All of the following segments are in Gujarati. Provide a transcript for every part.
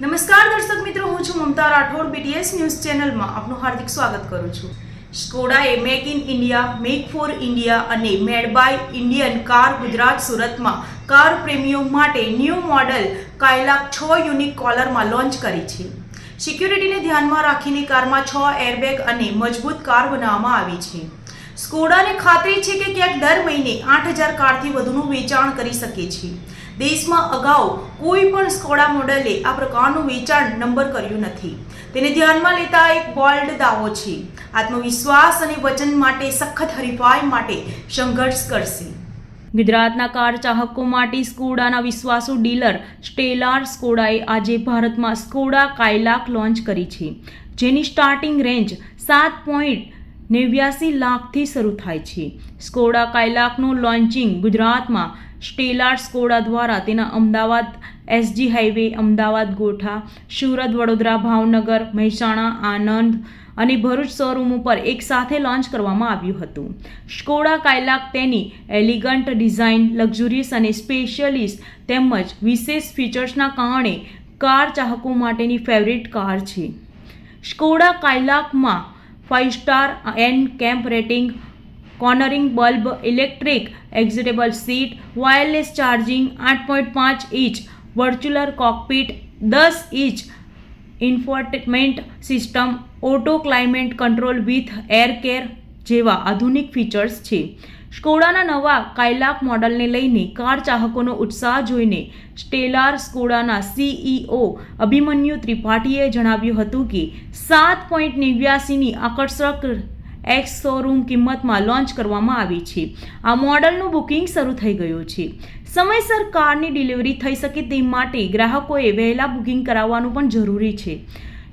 નમસ્કાર દર્શક મિત્રો, હું છું મમતા રાઠોડ બીટીએસ ન્યૂઝ ચેનલમાં આપનું હાર્દિક સ્વાગત કરું છું. સ્કોડાએ make in India make for India અને made by Indian car Gujarat સુરતમાં કાર પ્રેમીઓ માટે ન્યૂ મોડલ કાયલાક છ યુનિક કોલરમાં લોન્ચ કરી છે. સિક્યુરિટીને ધ્યાનમાં રાખીને કારમાં છ એરબેગ અને મજબૂત કાર બનાવવામાં આવી છે. સ્કોડાને ખાતરી છે કે ક્યાંક દર મહિને આઠ હજાર કારથી વધુનું વેચાણ કરી શકે છે. દેશમાં અગાઉ કોઈ પણ સ્કોડા મોડલે આ પ્રકારનું વેચાણ નંબર કર્યું નથી. તેને ધ્યાનમાં લેતા એક બોલ્ડ દાવો છે. આત્મવિશ્વાસ અને વચન માટે સખત હરીફાઈ માટે સંઘર્ષ કરશે. ગુજરાતના કાર ચાહકો માટે સ્કોડાના વિશ્વાસુ ડીલર સ્ટેલાર સ્કોડાએ આજે ભારતમાં સ્કોડા કાયલાક લોન્ચ કરી છે, જેની સ્ટાર્ટિંગ રેન્જ સાત પોઈન્ટ નેવ્યાસી લાખથી શરૂ થાય છે. સ્કોડા કાયલાકનું લોન્ચિંગ ગુજરાતમાં સ્ટેલાર સ્કોડા દ્વારા તેના અમદાવાદ એસજી હાઈવે, અમદાવાદ ગોઠા, સુરત, વડોદરા, ભાવનગર, મહેસાણા આનંદ અને ભરૂચ શોરૂમ ઉપર એક સાથે લોન્ચ કરવામાં આવ્યું હતું. સ્કોડા કાયલાક તેની એલિગન્ટ ડિઝાઇન લક્ઝુરિયસ અને સ્પેશિયલિસ્ટ તેમજ વિશેષ ફીચર્સના કારણે કાર ચાહકો માટેની ફેવરિટ કાર છે. સ્કોડા કાયલાકમાં ફાઇવ સ્ટાર એન્ડ camp rating cornering bulb, electric adjustable seat, wireless charging આઠ પોઈન્ટ પાંચ ઇંચ, વર્ચ્યુલર કોકપીટ દસ inch infotainment system, auto climate control with air care જેવા આધુનિક ફીચર્સ છે. સ્કોડાના નવા કાયલાક મોડલને લઈને કાર ચાહકોનો ઉત્સાહ જોઈને સ્ટેલાર સ્કોડાના સીઈઓ અભિમન્યુ ત્રિપાઠીએ જણાવ્યું હતું કે સાત પોઈન્ટ નેવ્યાસીની આકર્ષક એક્સ શોરૂમ કિંમતમાં લોન્ચ કરવામાં આવી છે. આ મોડલનું બુકિંગ શરૂ થઈ ગયું છે. સમયસર કારની ડિલિવરી થઈ શકે તે માટે ગ્રાહકોએ વહેલા બુકિંગ કરાવવાનું પણ જરૂરી છે.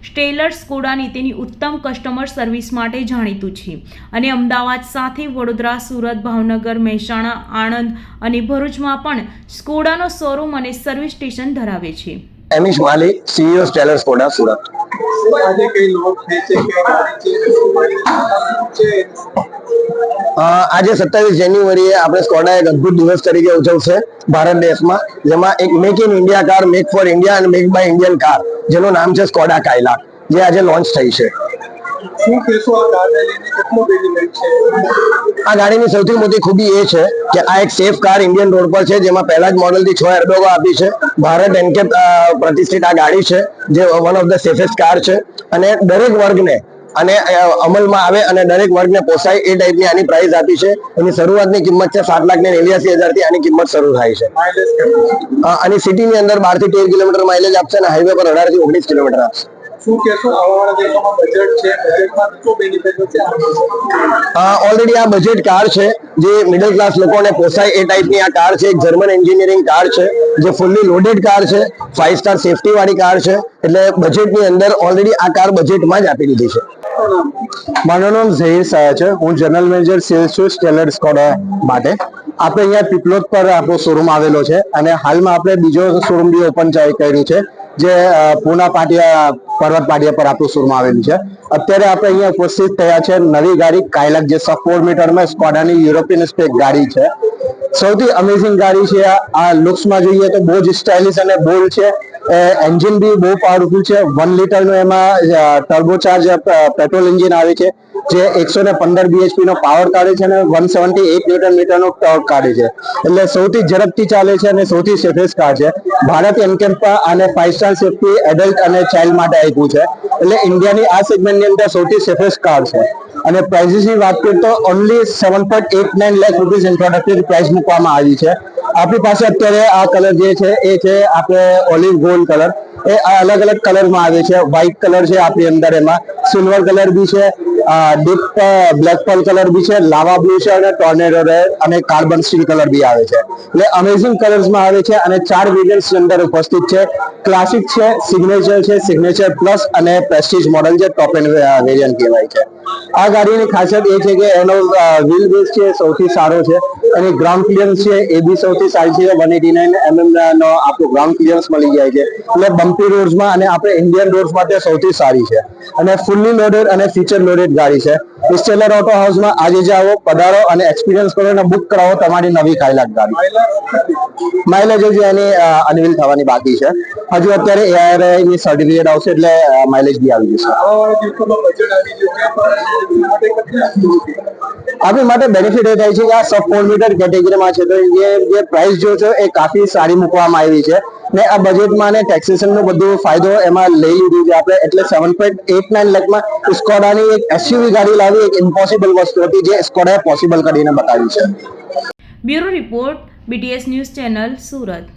સ્ટેલર સ્કોડાની તેની ઉત્તમ કસ્ટમર સર્વિસ માટે જાણીતું છે. અને અમદાવાદ સાથે વડોદરા, સુરત, ભાવનગર, મહેસાણા, આણંદ અને ભરૂચમાં પણ સ્કોડાનો શોરૂમ અને સર્વિસ સ્ટેશન ધરાવે છે. Amish Mali CEO Stellar Skoda Surat. આજે કઈ લોટ સત્તાવીસ જાન્યુઆરીએ આપણે સ્કોડા એક અદ્ભુત દિવસ તરીકે ઉજવશે ભારત દેશમાં, જેમાં એક make in India car make for India અને મેક બાય ઇન્ડિયન કાર જેનું નામ છે સ્કોડા કાયલા, જે આજે લોન્ચ થઈ છે. શું કહેશો આ કારને લઈને કેટલું બેનિફિટ છે? આ ગાડીની સૌથી મોટી ખૂબી એ છે કે આ એક સેફ કાર ઇન્ડિયન રોડ પર છે જેમાં પહેલા જ મોડલથી છ એરબેગો આપી છે. ભારત એનકેપ પ્રતિષ્ઠિત આ ગાડી છે જે one of the safest car છે. અને દરેક વર્ગને અને અમલમાં આવે અને દરેક વર્ગને પોસાય એ ટાઈપની આની પ્રાઇસ આપી છે. એની શરૂઆતની કિંમત છે સાત લાખ ને નેવ્યાસી હજારથી આની કિંમત શરૂ થાય છે. અને સિટીની અંદર બારથી તેર કિલોમીટર માઇલેજ આપશે અને હાઈવે પર અઢારથી ઓગણીસ કિલોમીટર આપશે. શું કહેશો? આવાવાળા દેશોમાં બજેટ છે બજેટમાં શું બેનિફિટ છે ઓલરેડી આ બજેટ કાર છે જે મિડલ ક્લાસ લોકોને પોસાય એ ટાઈપની આ કાર છે. એક જર્મન એન્જિનિયરિંગ કાર છે જે ફૂલ્લી લોડેડ કાર છે ફાઇવ સ્ટાર સેફટી વાળી કાર છે. એટલે બજેટની અંદર ઓલરેડી આ કાર બજેટમાં જ આપી દીધી છે. મારું નામ ઝહીર સાયા છે. હું જનરલ મેનેજર સેલ્સ છું સ્ટેલર સ્કોડા માટે. આપણે અહીંયા પીપલોદ પર આપણો શોરૂમ આવેલો છે. અને હાલમાં આપણે બીજો શોરૂમ બી ઓપન કર્યું છે જે પૂના પાટિયા પર્વત પાટિયા પર આપણું સુરમાં આવેલું છે. અત્યારે આપણે અહીંયા ઉપસ્થિત થયા છે નવી ગાડી કાયલક, જે ફોર મીટરમાં સ્કોડાની યુરોપિયન સ્પેક ગાડી છે. સૌથી અમેઝિંગ ગાડી છે આ. આ લુક્સમાં જોઈએ તો બહુ જ સ્ટાઇલિશ અને બોલ્ડ છે. એન્જિન બી બહુ પાવરફુલ છે. વન લીટરનું એમાં ટર્બોચાર્જ પેટ્રોલ એન્જિન આવે છે, જે એકસો ને પંદર બીએચપી નો પાવર કાઢે છે અને વન સેવન્ટી એટ ન્યૂટન મીટરનો ટોર્ક કાઢે છે. એટલે સૌથી ઝડપથી ચાલે છે અને સૌથી સેફેસ્ટ કાર છે. ભારત એનકેમ્પા અને ફાઇવ સ્ટાર સેફ્ટી એડલ્ટ અને ચાઇલ્ડ માટે આપ્યું છે. એટલે ઇન્ડિયાની આ સેગમેન્ટની અંદર સૌથી સેફેસ્ટ કાર છે. અને પ્રાઇસીસની વાત કરીએ તો only seven point eight nine lakh rupees introductory price મૂકવામાં આવી છે. આપણી પાસે અત્યારે આ કલર જે છે, એ છે આપણે ઓલિવ ગોલ્ડ કલર એ અલગ અલગ કલરમાં આવે છે. વ્હાઇટ કલર છે આપણી અંદર એમાં. સિલ્વર કલર બી છે. ડીપ બ્લેક પર્લ કલર બી છે. લાવા બ્લુ છે અને ટોર્નેડો રેડ અને કાર્બન સ્ટીલ કલર બી આવે છે. એટલે અમેઝિંગ કલર્સમાં આવે છે અને ચાર વેરિયન્ટ્સ અંદર ઉપસ્થિત છે. ક્લાસિક છે સિગ્નેચર છે સિગ્નેચર પ્લસ અને પ્રેસ્ટીજ મોડલ છે ટોપ એન્ડ વેરિયન્ટ કહેવાય છે. આ ગાડીની ખાસિયત એ છે કે એનો વ્હીલ બેઝ છે, સૌથી સારો છે. અને ગ્રાઉન્ડ ક્લિયરન્સ છે, એ બી સૌથી સારી છે. વન એટી નાઇન એમએમ નો આપણું ગ્રાઉન્ડ ક્લિયરન્સ મળી જાય છે. એટલે બમ્પી રોડ્સમાં અને આપણે ઇન્ડિયન રોડ્સ માટે સૌથી સારી છે. અને ફૂલ્લી લોડેડ અને ફીચર લોડેડ ગાડી છે. વિસ્ટેલર ઓટો હાઉસમાં આજે જાઓ પધારો અને એક્સપિરિયન્સ કરો અને બુક કરાવો તમારી નવી કાયલાક ગાડી. માઇલેજ એની અનવિલ થવાની બાકી છે. હજુ અત્યારે એઆરઆઈ ની સર્ટિફિકેટ આવશે એટલે માઇલેજ બી આવી જશે. આપણી માટે બેનિફિટ એ થાય છે કે આ સબ ફોર મીટર કેટેગરીમાં છે તો જે જે પ્રાઇસ જો છો એ કાફી સારી મૂકવામાં આવી છે. ને આ બજેટમાં ને ટેક્સેશન નો બધું ફાયદો એમાં લઈ લીધું છે આપણે. એટલે સેવન પોઈન્ટ એટ નાઇન લાખમાં સ્કોડાની એક એસયુવી ગાડી લાવી એક ઇમ્પોસિબલ વસ્તુ હતી જે સ્કોડાએ પોસિબલ કરીને બતાવી છે. Bureau report BTS news channel Surat.